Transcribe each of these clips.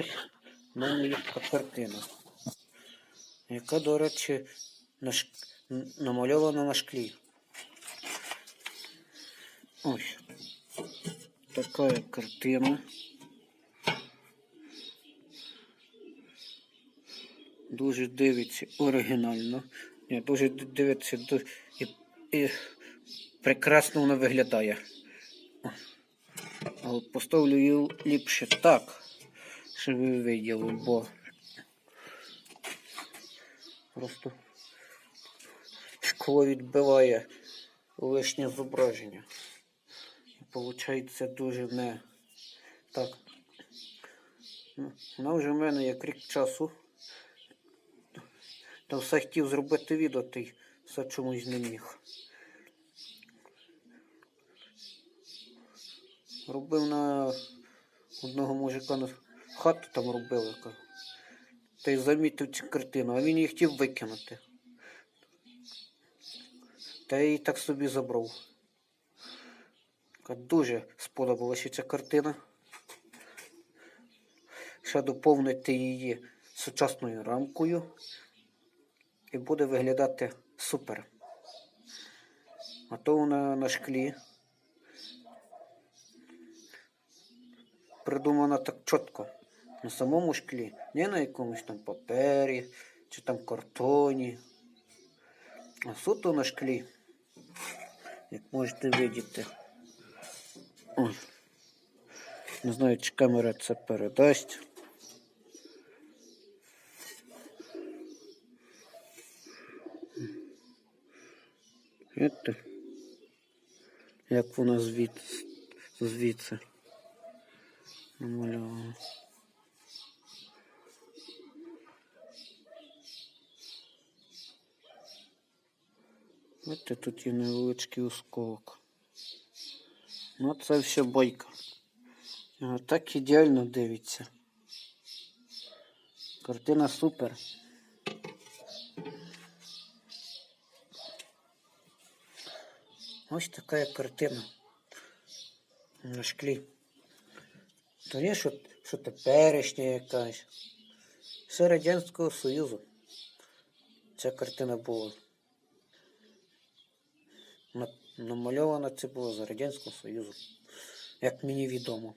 ось в мене є така картина, яка, до речі, на ш... намальована на шклі. Ось. Така картина. Дуже дивиться оригінально. Ні, дуже дивиться ду- і, і прекрасно вона виглядає. Але поставлю її ліпше так, щоб ви виділи, бо просто шкло відбиває лишнє зображення. І виходить дуже не так. Ну, Вона вже в мене як рік часу. Та все хотів зробити відео, та й все чомусь не міг. Робив на одного мужика на хату там робив, яка. Та й замітив цю картину, а він її хотів викинути. Та я її так собі забрав. Дуже сподобалася ця картина. Ще доповнити її сучасною рамкою. І буде виглядати супер. А то вона на шклі. Придумана так чітко. На самому шклі. Не на якомусь там папері чи там картоні. А суто на шклі. Як можете видіти. Не знаю, чи камера це передасть. Видите? Як вона звідси, звідси намальована. Бачите, тут є невеличкий осколок. Ну, це все бойка. Так ідеально дивиться. Картина супер. Ось така картина на шклі. То не що, що теперішня якась. Все Радянського Союзу. Ця картина була. На- Намальована це було за Радянського Союзу. Як мені відомо.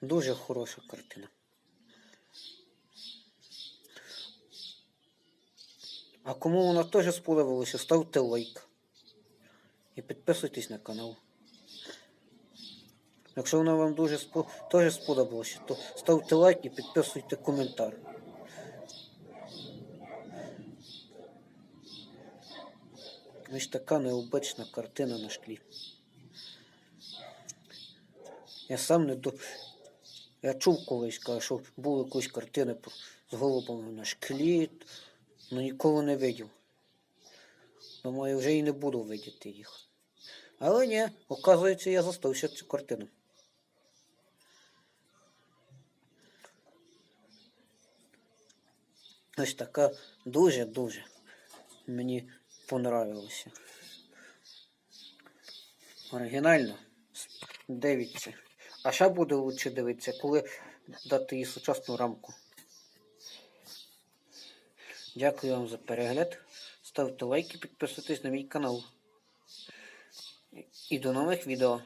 Дуже хороша картина. А кому вона теж сподобалася, ставте лайк. І підписуйтесь на канал. Якщо вона вам дуже теж сподобалася, то ставте лайк і підписуйте коментар. Ось така необична картина на шклі. Я сам не до. Я чув колись, що були якісь картини з голубами на шклі, але ніколи не видів. Думаю, вже і не буду видіти їх. Але ні, оказується, я застався цю картину. Ось така дуже-дуже мені понравилося. Оригінально. Дивіться. А ще буде лучше дивитися, коли дати їй сучасну рамку. Дякую вам за перегляд. Ставте лайки, підписуйтесь на мій канал. І до нових відео.